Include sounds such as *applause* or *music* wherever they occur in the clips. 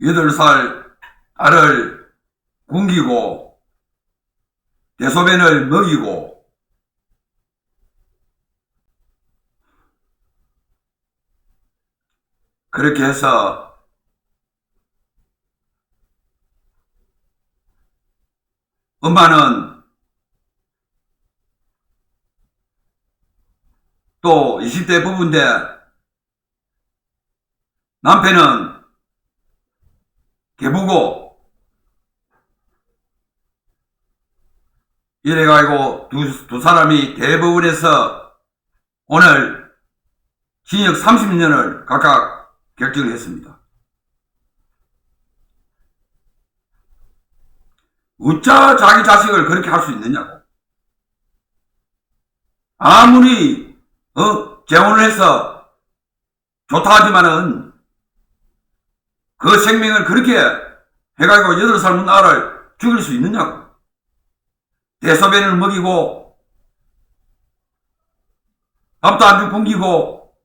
8살 알을 굶기고 대소변을 먹이고 그렇게 해서 엄마는 또 20대 부부인데 남편은 개부고 이래가지고 두, 두 사람이 대법원에서 오늘 징역 30년을 각각 결정을 했습니다. 어짜 자기 자식을 그렇게 할 수 있느냐고. 아무리, 어, 재혼을 해서 좋다 하지만은 그 생명을 그렇게 해가지고 여덟 살문 아를 죽일 수 있느냐고. 대소변을 먹이고, 밥도 안 주고 굶기고,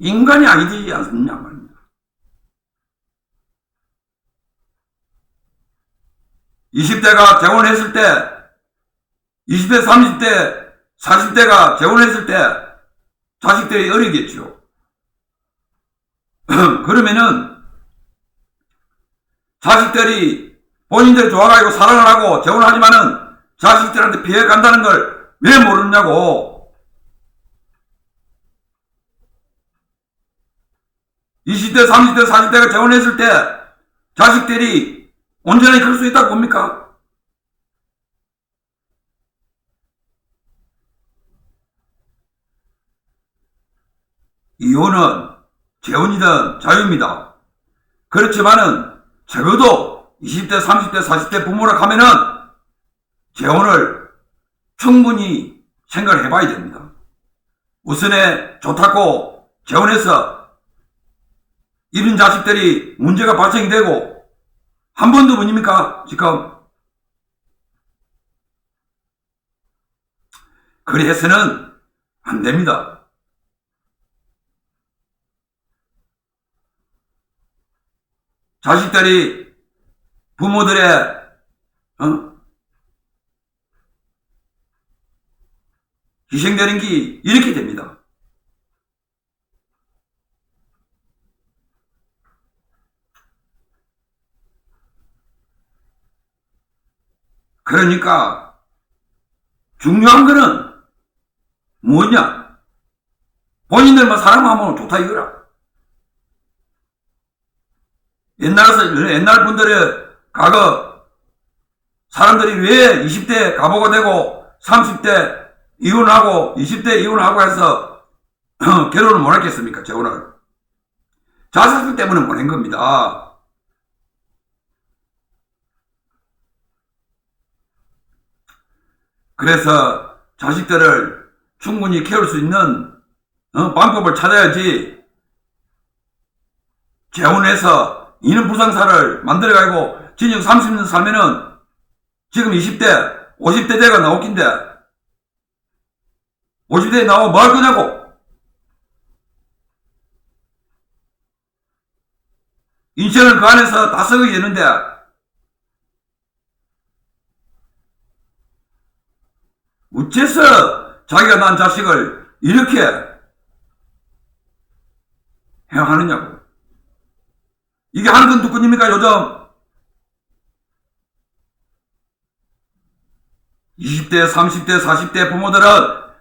인간이 아니지 않습니까? 말입니다. 20대가 재혼했을 때, 20대, 30대, 40대가 재혼했을 때, 자식들이 어리겠죠. *clears throat* 그러면은, 자식들이 본인들 좋아가지고 사랑을 하고 재혼하지만은 자식들한테 피해 간다는 걸 왜 모르냐고. 20대, 30대, 40대가 재혼했을 때 자식들이 온전히 클 수 있다고 봅니까? 이혼은 재혼이든 자유입니다. 그렇지만은 적어도 20대, 30대, 40대 부모라 하면은 재혼을 충분히 생각을 해봐야 됩니다. 우선에 좋다고 재혼해서 이런 자식들이 문제가 발생이 되고 한 번도 문입니까? 지금 그리 해서는 안 됩니다. 자식들이 부모들의 어? 희생되는 게 이렇게 됩니다. 그러니까 중요한 거는 뭐냐? 본인들만 사랑하면 좋다 이거라. 옛날에서 옛날 분들의 과거 사람들이 왜 20대 가보가 되고 30대 이혼하고 20대 이혼하고 해서 *clears throat* 결혼을 못 했겠습니까? 재혼을. 자식들 때문에 보낸 겁니다. 그래서 자식들을 충분히 키울 수 있는 어, 방법을 찾아야지 재혼해서 이는 부상사를 만들어가지고 징역 30년 살면은 지금 20대, 50대 대가 나오긴데 50대에 나오면 뭐할 거냐고 인생을 그 안에서 다 썩어야 되는데 어째서 자기가 난 자식을 이렇게 행하느냐고. 이게 한근 두근입니까, 요즘? 20대, 30대, 40대 부모들은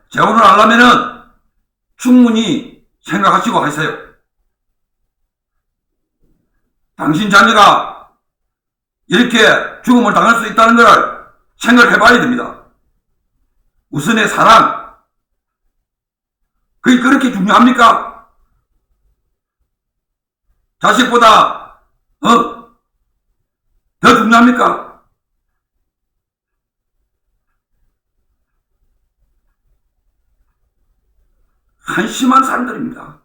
재혼을 하려면은 충분히 생각하시고 하세요. 당신 자녀가 이렇게 죽음을 당할 수 있다는 걸 생각해 봐야 됩니다. 우선의 사랑. 그게 그렇게 중요합니까? 자식보다, 어? 더 중요합니까? 한심한 사람들입니다.